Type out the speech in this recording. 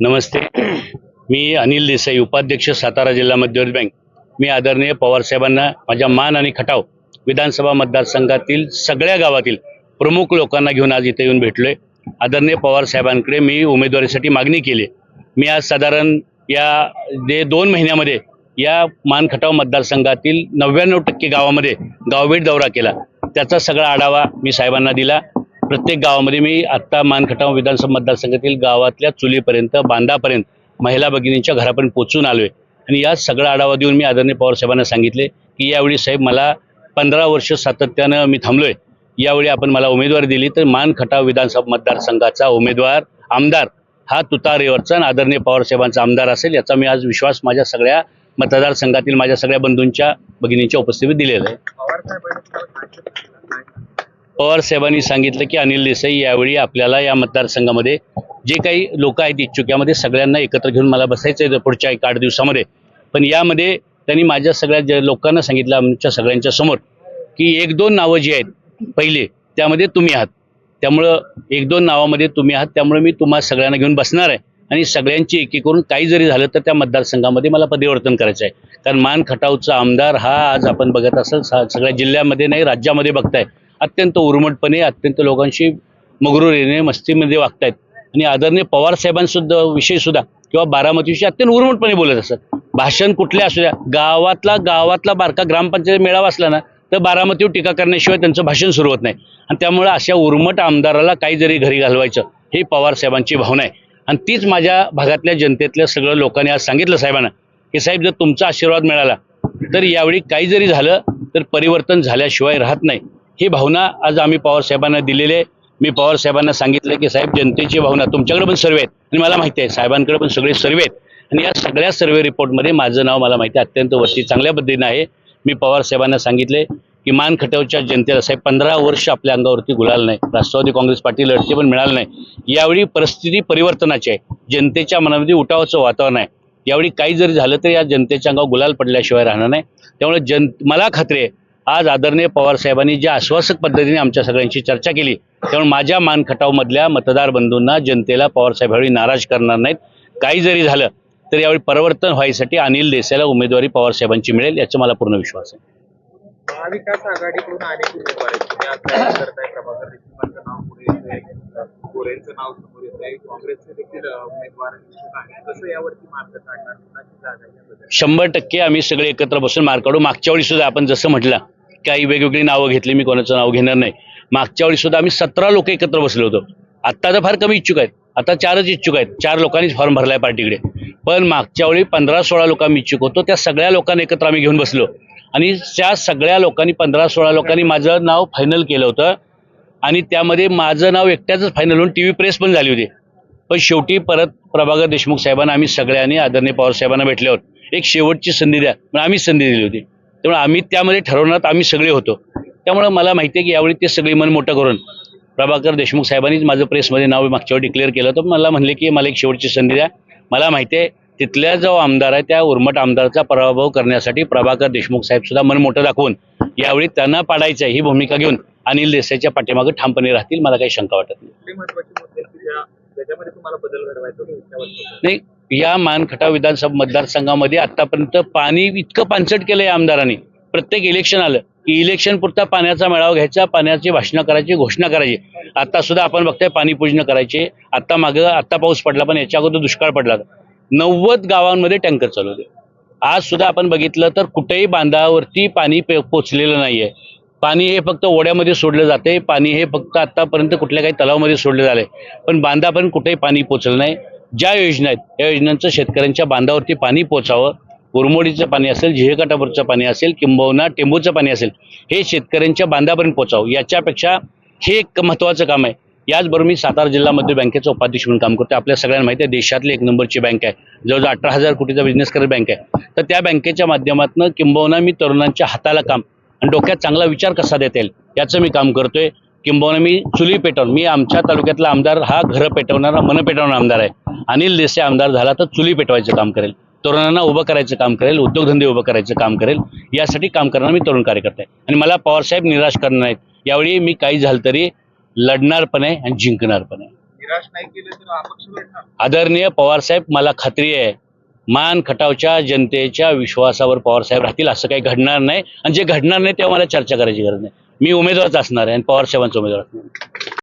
नमस्ते. मी अनिल देसाई उपाध्यक्ष सातारा जिल्हा मध्यवर्ती बँक. मी आदरणीय पवारसाहेबांना माझ्या मान आणि खटाव विधानसभा मतदारसंघातील सगळ्या गावातील प्रमुख लोकांना घेऊन आज इथे येऊन भेटलोय. आदरणीय पवारसाहेबांकडे मी उमेदवारीसाठी मागणी केली. मी आज साधारण या जे दोन महिन्यामध्ये या मान खटाव मतदारसंघातील नव्याण्णव टक्के गावामध्ये गावभेट दौरा केला. त्याचा सगळा आढावा मी साहेबांना दिला. प्रत्येक गावामध्ये मी आत्ता मानखटाव विधानसभा मतदारसंघातील गावातल्या चुलीपर्यंत बांधापर्यंत महिला भगिनींच्या घरापर्यंत पोचून आलोय. आणि या सगळा आढावा देऊन मी आदरणीय पवारसाहेबांना सांगितले की यावेळी साहेब मला पंधरा वर्ष सातत्यानं मी थांबलोय. यावेळी आपण मला उमेदवारी दिली तर मानखटाव विधानसभा मतदारसंघाचा उमेदवार आमदार हा तुतारेवरचा आणि आदरणीय पवारसाहेबांचा आमदार असेल याचा मी आज विश्वास माझ्या सगळ्या मतदारसंघातील माझ्या सगळ्या बंधूंच्या भगिनींच्या उपस्थितीत दिलेला आहे. पवार साहेबांनी सांगितलं की अनिल देसाई यावेळी आपल्याला या मतदारसंघामध्ये जे काही लोक आहेत इच्छुक यामध्ये सगळ्यांना एकत्र घेऊन मला बसायचं आहे पुढच्या एक आठ दिवसामध्ये. पण यामध्ये त्यांनी माझ्या सगळ्या जे लोकांना सांगितलं आमच्या सगळ्यांच्या समोर की एक दोन नावं जी आहेत पहिले त्यामध्ये तुम्ही आहात. त्यामुळं एक दोन नावामध्ये तुम्ही आहात त्यामुळे मी तुम्हा सगळ्यांना घेऊन बसणार आहे. आणि सगळ्यांची एकी करून काही जरी झालं तर त्या मतदारसंघामध्ये मला परिवर्तन करायचं आहे. कारण मान खटावचा आमदार हा आज आपण बघत असाल सगळ्या जिल्ह्यामध्ये नाही राज्यामध्ये बघताय. अत्यंत उर्मटपणे अत्यंत लोकांशी मगरुरीने मस्तीमध्ये वागतायत. आणि आदरणीय पवार साहेबांसुद्धा विषयी सुद्धा किंवा बारामतीविषयी अत्यंत उर्मटपणे बोलत असत. भाषण कुठले असू द्या गावातला गावातला बारका ग्रामपंचायत मेळावा असला ना तर बारामतीवर टीका करण्याशिवाय त्यांचं भाषण सुरू होत नाही. आणि त्यामुळे अशा उर्मट आमदाराला काही जरी घरी घालवायचं हे पवार साहेबांची भावना आहे. आणि तीच माझ्या भागातल्या जनतेतल्या सगळं लोकांनी आज सांगितलं साहेबांना. की साहेब जर तुमचा आशीर्वाद मिळाला तर यावेळी काही जरी झालं तर परिवर्तन झाल्याशिवाय राहत नाही. ही भावना आज आम्ही पवार साहेबांना दिलेली आहे. मी पवार साहेबांना सांगितलं की साहेब जनतेची भावना तुमच्याकडे पण सर्वे आहेत. आणि मला माहिती आहे साहेबांकडे पण सगळे सर्वे आहेत. आणि या सगळ्या सर्वे रिपोर्टमध्ये माझं नाव मला माहिती आहे अत्यंत वरती चांगल्या पद्धतीनं आहे. मी पवार साहेबांना सांगितले की मान खटवच्या जनतेला साहेब पंधरा वर्ष आपल्या अंगावरती गुलाल नाही. राष्ट्रवादी काँग्रेस पार्टी लढते पण मिळालं नाही. यावेळी परिस्थिती परिवर्तनाची आहे. जनतेच्या मनामध्ये उठावाचं वातावरण आहे. यावेळी काही जरी झालं तर या जनतेच्या अंगावर गुलाल पडल्याशिवाय राहणार नाही. त्यामुळे जन मला खात्री आहे आज आदरणीय पवार साहेबांनी ज्या आश्वासक पद्धतीने आमच्या सगळ्यांशी चर्चा केली त्यामुळे माझ्या मानखटावमधल्या मतदार बंधूंना जनतेला पवारसाहेब यावेळी नाराज करणार नाहीत. काही जरी झालं तर यावेळी परिवर्तन व्हायसाठी अनिल देसाईला उमेदवारी पवारसाहेबांची मिळेल याचा मला पूर्ण विश्वास आहे. महाविकास आघाडीकडून अनेक उमेदवार आहेत. तुम्ही आता तयार करताय प्रभाकर देशमुखांचं नाव पुढे येत आहे गोरेंचं नाव समोर येत आहे काँग्रेसचे देखील अं, उमेदवार इच्छुक आहेत कसं यावरती मार्ग काढणार? कुणाची जागा याबद्दल? शंभर टक्के आम्ही सगळे एकत्र बसून मार्क काढू. मागच्या वेळी सुद्धा आपण जसं म्हटलं काही वेगवेगळी नावं घेतली मी कोणाचं नाव घेणार नाही. मागच्या वेळी सुद्धा आम्ही सतरा लोक एकत्र बसलो होतो. आत्ता तर फार कमी इच्छुक आहेत. आता चारच इच्छुक आहेत. चार लोकांनीच फॉर्म भरलाय पार्टीकडे. पण मागच्या वेळी पंधरा सोळा लोक आम्ही इच्छुक होतो. त्या सगळ्या लोकांना एकत्र आम्ही घेऊन बसलो. आणि त्या सगळ्या लोकांनी पंधरा सोळा लोकांनी माझं नाव फायनल केलं होतं. आणि त्यामध्ये माझं नाव एकट्याच फायनल होऊन टी व्ही प्रेस पण झाली होती. पण शेवटी परत प्रभाकर देशमुख साहेबांना आम्ही सगळ्यांनी आदरणीय पवार साहेबांना भेटल्यावर एक शेवटची संधी द्या. पण आम्ही संधी दिली होती. त्यामुळे आम्ही त्यामध्ये ठरवण्यात आम्ही सगळे होतो. त्यामुळे मला माहिती आहे की यावेळी ते सगळी मन मोठं करून प्रभाकर देशमुख साहेबांनीच माझं प्रेसमध्ये नाव मागच्यावर डिक्लेअर केलं होतं. मला म्हणले की मला एक शेवटची संधी द्या. मला माहिती आहे तिथल्या जो आमदार आहे त्या उर्मट आमदाराचा पराभव करण्यासाठी प्रभाकर देशमुख साहेब सुद्धा मन मोठं दाखवून यावेळी त्यांना पाडायचं ही भूमिका घेऊन अनिल देसाईच्या पाठीमागे ठामपणे राहतील मला काही शंका वाटत नाही. या मानखटाव विधानसभा मतदारसंघामध्ये आतापर्यंत पाणी इतकं पानसट केलं या आमदारांनी. प्रत्येक इलेक्शन आलं की इलेक्शन पुरता पाण्याचा मेळावा घ्यायचा पाण्याची भाषणं करायची घोषणा करायची. आता सुद्धा आपण बघतोय पाणी पूजन करायचे. आता मागं आता पाऊस पडला पण याच्या अगोदर दुष्काळ पडला. नव्वद गावांमध्ये टँकर चालू आज सुद्धा आपण बघितलं तर कुठेही बांधावरती पाणी पोचलेलं नाहीये. पाणी हे फक्त ओढ्यामध्ये सोडलं जाते. पाणी हे फक्त आतापर्यंत कुठल्या काही तलावामध्ये सोडलं झालंय. पण बांधापर्यंत कुठेही पाणी पोचलं नाही. ज्या योजना आहेत त्या योजनांचं शेतकऱ्यांच्या बांधावरती पाणी पोचावं. उरमोडीचं पाणी असेल झिहेकाटावरचं पाणी असेल किंबहुना टेंबूचं पाणी असेल हे शेतकऱ्यांच्या बांधापर्यंत पोचावं. याच्यापेक्षा हे एक महत्त्वाचं काम आहे. याचबरोबर मी सातारा जिल्हा मध्य बँकेचं उपाध्यक्ष म्हणून काम करतो आपल्या सगळ्यांना माहिती आहे देशातली एक नंबरची बँक आहे. जवळजवळ अठरा हजार कोटीचा बिझनेस करत बँक आहे. तर त्या बँकेच्या माध्यमातून किंबहुना मी तरुणांच्या हाताला काम आणि डोक्यात चांगला विचार कसा देता येईल याचं मी काम करतोय. किंबहुना मी चुली पेटवून मी आमच्या तालुक्यातला आमदार हा घरं पेटवणारा मन पेटवणारा आमदार आहे. अनिल देसाई आमदार झाला तर चुली पेटवायचं काम करेल. तरुणांना उभं करायचं काम करेल उद्योगधंदे उभं करायचं काम करेल. यासाठी काम करणारा मी तरुण कार्यकर्ता आहे. आणि मला पवारसाहेब निराश करणार नाहीत. यावेळी मी काही झालं तरी लढणार पण आहे आणि जिंकणार पण आहे आदरणीय पवारसाहेब मला खात्री आहे मान खटावच्या जनतेच्या विश्वासावर पवारसाहेब राहतील असं काही घडणार नाही. आणि जे घडणार नाही तेव्हा मला चर्चा करायची गरज नाही. मी उमेदवारच असणार आहे आणि पवारसाहेबांचा उमेदवार असणार.